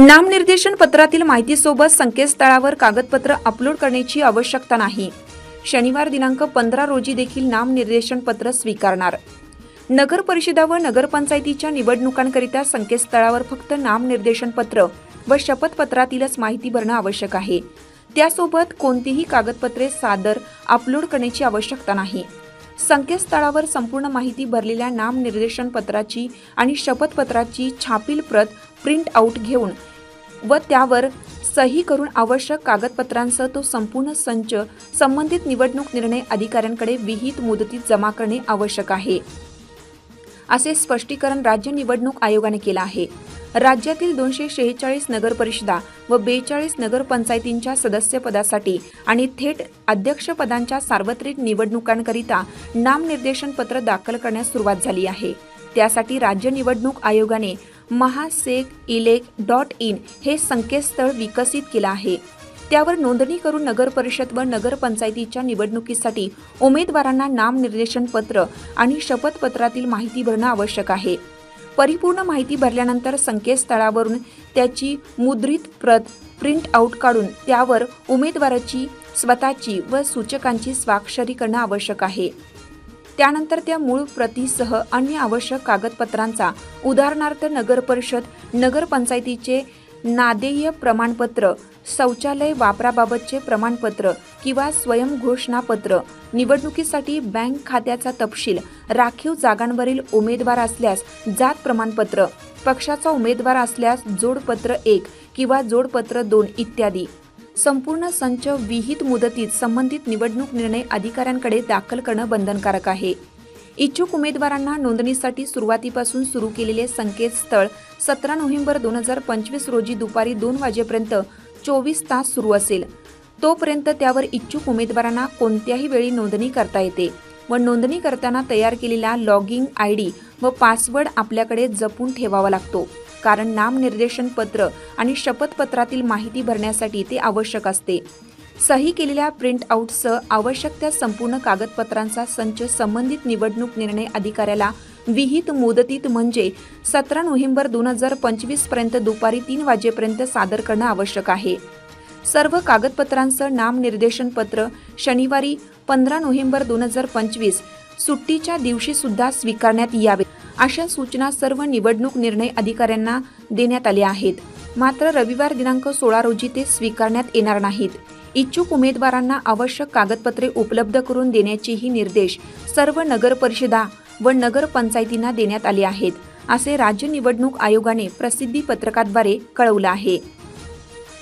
नामनिर्देशन पत्रातील माहितीसोबत संकेतस्थळावर कागदपत्र अपलोड करण्याची आवश्यकता नाही. शनिवार दिनांक पंधरा रोजी देखील नामनिर्देशन पत्र स्वीकारणार. नगर परिषदा व नगरपंचायतीच्या निवडणुकांकरिता संकेतस्थळावर फक्त नामनिर्देशन पत्र व शपथपत्रातीलच माहिती भरणं आवश्यक आहे. त्यासोबत कोणतीही कागदपत्रे सादर अपलोड करण्याची आवश्यकता नाही. संकेतस्थळावर संपूर्ण माहिती भरलेल्या नामनिर्देशन पत्राची आणि शपथपत्राची छापील प्रत प्रिंट आऊट घेऊन व त्यावर सही करून आवश्यक कागदपत्रांसह तो संपूर्ण संच संबंधित निवडणूक निर्णय अधिकाऱ्यांकडे विहित मुदतीत जमा करणे आवश्यक आहे. असे स्पष्टीकरण राज्य निवडणूक आयोगाने केलं आहे. राज्यातील दोनशे शेहेचाळीस नगरपरिषदा व बेचाळीस नगरपंचायतींच्या सदस्यपदासाठी आणि थेट अध्यक्षपदांच्या सार्वत्रिक निवडणुकांकरिता नामनिर्देशन पत्र दाखल करण्यास सुरुवात झाली आहे. त्यासाठी राज्य निवडणूक आयोगाने महासेक इलेक डॉट इन हे संकेतस्थळ विकसित केलं आहे. त्यावर नोंदणी करून नगर परिषद व नगरपंचायतीच्या निवडणुकीसाठी उमेदवारांना नामनिर्देशन पत्र आणि शपथपत्रातील माहिती भरणं आवश्यक आहे. परिपूर्ण माहिती भरल्यानंतर संकेतस्थळावरून त्याची मुद्रित प्रत प्रिंट आऊट काढून त्यावर उमेदवाराची स्वतःची व सूचकांची स्वाक्षरी करणं आवश्यक आहे. त्यानंतर त्या मूळ प्रतीसह अन्य आवश्यक कागदपत्रांचा उदाहरणार्थ नगरपरिषद नगरपंचायतीचे नादेय प्रमाणपत्र शौचालय वापराबाबतचे प्रमाणपत्र किंवा स्वयंघोषणापत्र निवडणुकीसाठी बँक खात्याचा तपशील राखीव जागांवरील उमेदवार असल्यास जात प्रमाणपत्र पक्षाचा उमेदवार असल्यास जोडपत्र एक किंवा जोडपत्र दोन इत्यादी. संपूर्ण संच विहित मुदतीत संबंधित निवडणूक निर्णय अधिकाऱ्यांकडे दाखल करणं बंधनकारक आहे. इच्छुक उमेदवारांना नोंदणीसाठी सुरुवातीपासून सुरू केलेले संकेतस्थळ सतरा नोव्हेंबर दोन हजार पंचवीस रोजी दुपारी दोन वाजेपर्यंत चोवीस तास सुरू असेल. तोपर्यंत त्यावर इच्छुक उमेदवारांना कोणत्याही वेळी नोंदणी करता येते व नोंदणी करताना तयार केलेला लॉगिंग आय डी व पासवर्ड आपल्याकडे जपून ठेवावा लागतो कारण नामनिर्देशन पत्र आणि शपथपत्रातील माहिती भरण्यासाठी ते आवश्यक असते. सही केलेल्या प्रिंटआउटसह आवश्यक त्या संपूर्ण कागदपत्रांचा संच संबंधित निवडणूक निर्णय अधिकाऱ्याला विहित मुदतीत म्हणजे सतरा नोव्हेंबर दोन हजार पंचवीसपर्यंत दुपारी तीन वाजेपर्यंत सादर करणं आवश्यक आहे. सर्व कागदपत्रांचं नामनिर्देशन पत्र शनिवारी पंधरा नोव्हेंबर दोन हजार पंचवीस सुट्टीच्या दिवशी सुद्धा स्वीकारण्यात यावे अशा सूचना सर्व निवडणूक निर्णय अधिकाऱ्यांना देण्यात आल्या आहेत. मात्र रविवार दिनांक सोळा रोजी ते स्वीकारण्यात येणार नाहीत. इच्छुक उमेदवारांना आवश्यक कागदपत्रे उपलब्ध करून देण्याचेही निर्देश सर्व नगरपरिषदा व नगरपंचायतींना देण्यात आले आहेत असे राज्य निवडणूक आयोगाने प्रसिद्धी पत्रकाद्वारे कळवलं आहे.